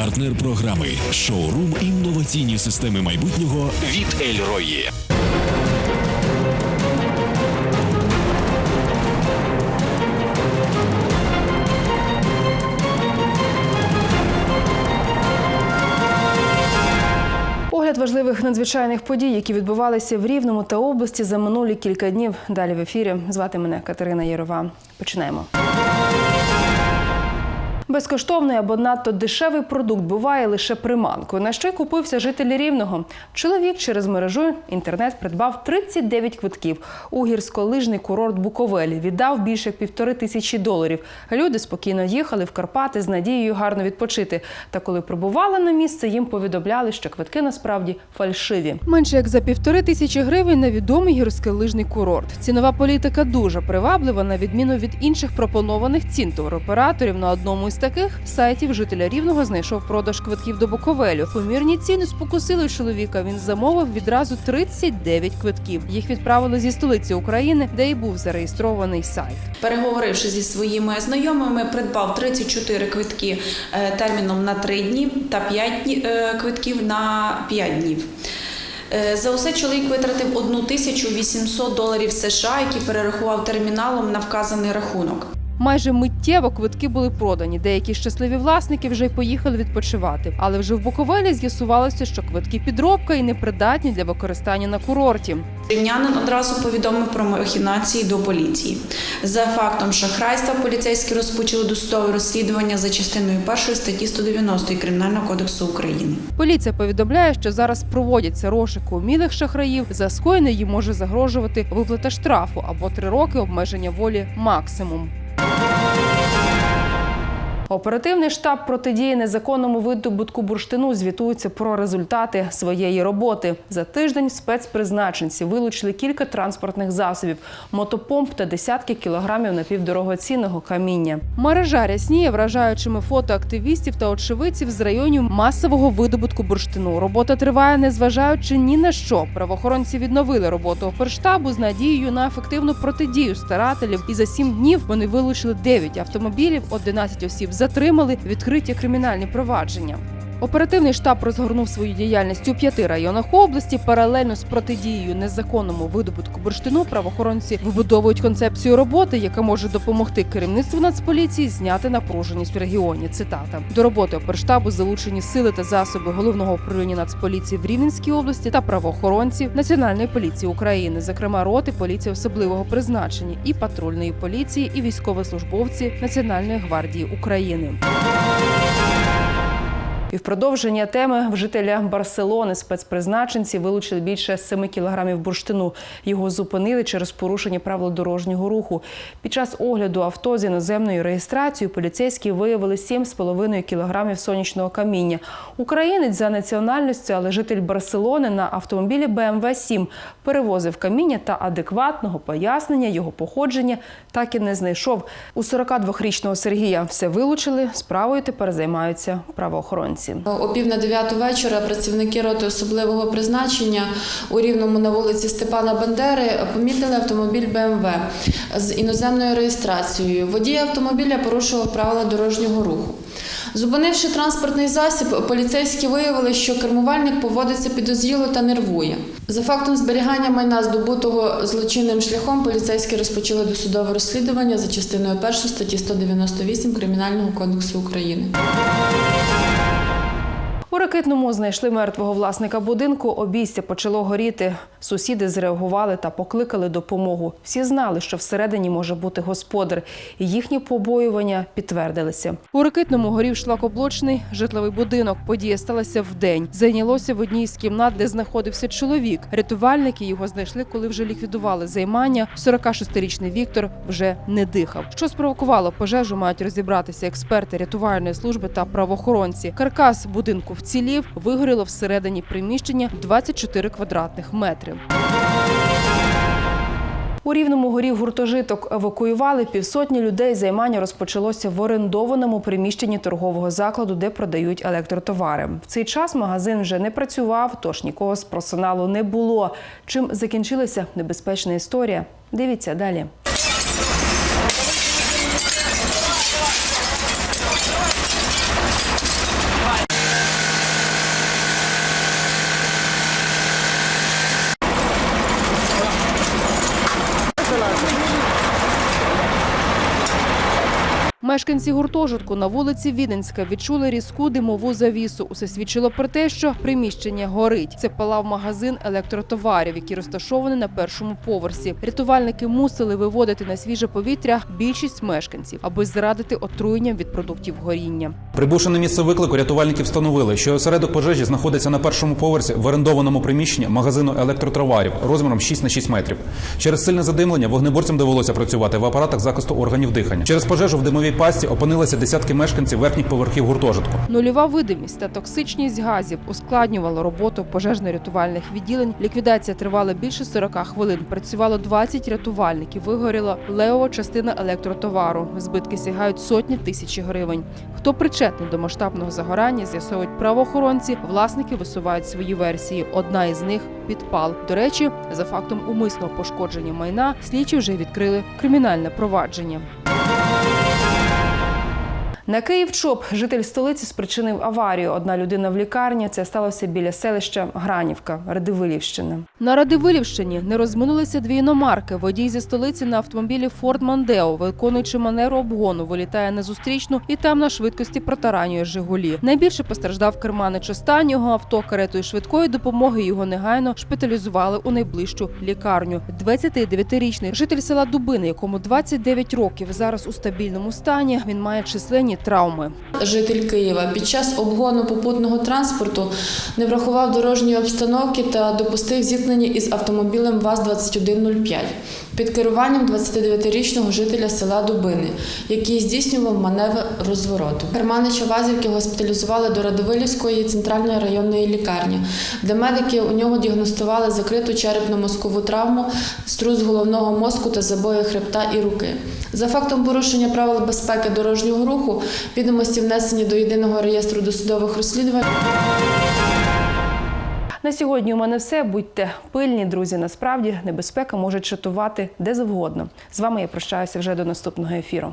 Партнер програми шоурум інноваційні системи майбутнього від Ельрої. Огляд важливих надзвичайних подій, які відбувалися в Рівному та області за минулі кілька днів. Далі в ефірі. Звати мене Катерина Єрова. Починаємо. Безкоштовний або надто дешевий продукт буває лише приманкою. На що й купився житель Рівного. Чоловік через мережу інтернет придбав 39 квитків у гірськолижний курорт Буковель. Віддав більше півтори тисячі доларів. Люди спокійно їхали в Карпати з надією гарно відпочити. Та коли прибували на місце, їм повідомляли, що квитки насправді фальшиві. Менше як за півтори тисячі гривень на відомий гірськолижний курорт. Цінова політика дуже приваблива на відміну від інших пропонованих цін туроператорів на одному із таких сайтів жителя рівного знайшов продаж квитків до Буковелю. Помірні ціни спокусили чоловіка. Він замовив відразу 39 квитків. Їх відправили зі столиці України, де й був зареєстрований сайт. Переговоривши зі своїми знайомими, придбав 34 квитки е, терміном на 3 дні та 5 е, квитків на 5 днів. Е, За усе чоловік витратив 1800 доларів США, які перерахував терміналом на вказаний рахунок. Майже миттєво квитки були продані. Деякі щасливі власники вже й поїхали відпочивати. Але вже в Буковелі з'ясувалося, що квитки підробка і непридатні для використання на курорті. Рівнянин одразу повідомив про махінації до поліції. За фактом шахрайства поліцейські розпочали досудове розслідування за частиною 1 статті 190 Кримінального кодексу України. Поліція повідомляє, що зараз проводяться розшуки умілих шахраїв. За скоєне їм може загрожувати виплата штрафу або три роки обмеження волі максимум. Оперативний штаб протидії незаконному видобутку бурштину звітується про результати своєї роботи. За тиждень спецпризначенці вилучили кілька транспортних засобів, мотопомп та десятки кілограмів напівдорогоцінного каміння. Мережа рясніє вражаючими фото активістів та очевидців з районів масового видобутку бурштину. Робота триває, незважаючи ні на що. Правоохоронці відновили роботу оперштабу з надією на ефективну протидію старателів. І за сім днів вони вилучили 9 автомобілів, 11 осіб затримали, відкриті кримінальні провадження. Оперативний штаб розгорнув свою діяльність у п'яти районах області. Паралельно з протидією незаконному видобутку бурштину правоохоронці вибудовують концепцію роботи, яка може допомогти керівництву нацполіції зняти напруженість в регіоні. Цитата до роботи оперштабу залучені сили та засоби головного управління нацполіції в Рівненській області та правоохоронці Національної поліції України, зокрема роти поліції особливого призначення і патрульної поліції, і військовослужбовці Національної гвардії України. І в продовження теми в жителя Барселони спецпризначенці вилучили більше 7 кілограмів бурштину. Його зупинили через порушення правил дорожнього руху. Під час огляду авто з іноземною реєстрацією поліцейські виявили 7,5 кілограмів сонячного каміння. Українець за національністю, але житель Барселони на автомобілі BMW 7 перевозив каміння та адекватного пояснення його походження так і не знайшов. У 42-річного Сергія все вилучили. Справою тепер займаються правоохоронці. О пів на дев'яту вечора працівники роти особливого призначення у Рівному на вулиці Степана Бандери помітили автомобіль БМВ з іноземною реєстрацією. Водій автомобіля порушував правила дорожнього руху. Зупинивши транспортний засіб, поліцейські виявили, що кермувальник поводиться підозріло та нервує. За фактом зберігання майна, здобутого злочинним шляхом, поліцейські розпочали досудове розслідування за частиною 1 статті 198 Кримінального кодексу України. Ракетному знайшли мертвого власника будинку. Обійстя почало горіти. Сусіди зреагували та покликали допомогу. Всі знали, що всередині може бути господар, і їхні побоювання підтвердилися. У ракетному горів шлакоблочний житловий будинок. Подія сталася вдень. Зайнялося в одній з кімнат, де знаходився чоловік. Рятувальники його знайшли, коли вже ліквідували займання. 46-річний Віктор вже не дихав. Що спровокувало пожежу, мають розібратися експерти рятувальної служби та правоохоронці. Каркас будинку вцілів, вигоріло всередині приміщення 24 квадратних метри. У рівному горів гуртожиток евакуювали півсотні людей. Займання розпочалося в орендованому приміщенні торгового закладу, де продають електротовари. В цей час магазин вже не працював, тож нікого з персоналу не було. Чим закінчилася небезпечна історія? Дивіться далі. Мешканці гуртожитку на вулиці Віденська відчули різку димову завісу. Усе свідчило про те, що приміщення горить. Це палав магазин електротоварів, який розташований на першому поверсі. Рятувальники мусили виводити на свіже повітря більшість мешканців, аби зрадити отруєнням від продуктів горіння. Прибувши на місце виклику, рятувальники встановили, що осередок пожежі знаходиться на першому поверсі в орендованому приміщенні магазину електротоварів розміром 6 на 6 метрів. Через сильне задимлення вогнеборцям довелося працювати в апаратах захисту органів дихання. Через пожежу в димовій пасті опинилися десятки мешканців верхніх поверхів гуртожитку. Нульова видимість та токсичність газів ускладнювали роботу пожежно-рятувальних відділень. Ліквідація тривала більше 40 хвилин. Працювало 20 рятувальників. Вигоріла левова частина електротовару. Збитки сягають сотні тисяч гривень. Хто причетний до масштабного загорання, з'ясовують правоохоронці. Власники висувають свої версії. Одна із них підпал. До речі, за фактом умисного пошкодження майна слідчі вже відкрили кримінальне провадження. На Київ ЧОП житель столиці спричинив аварію. Одна людина в лікарні. Це сталося біля селища Гранівка Радивилівщини. На Радивилівщині не розминулися дві іномарки. Водій зі столиці на автомобілі Форд Мандео, виконуючи манеру обгону, вилітає на зустрічну і там на швидкості протаранює Жигулі. Найбільше постраждав керманич останнього авто каретою швидкої допомоги. Його негайно шпиталізували у найближчу лікарню. 29-річний житель села Дубини, якому 29 років, зараз у стабільному стані. Він має численні травми. Житель Києва під час обгону попутного транспорту не врахував дорожньої обстановки та допустив зіткнення із автомобілем ВАЗ-2105 під керуванням 29-річного жителя села Дубини, який здійснював маневр розвороту. Керманича Вазівки госпіталізували до Радивилівської центральної районної лікарні, де медики у нього діагностували закриту черепно-мозкову травму, струс головного мозку та забої хребта і руки. За фактом порушення правил безпеки дорожнього руху відомості внесені до єдиного реєстру досудових розслідувань. На сьогодні у мене все. Будьте пильні, друзі. Насправді небезпека може чатувати де завгодно. З вами я прощаюся вже до наступного ефіру.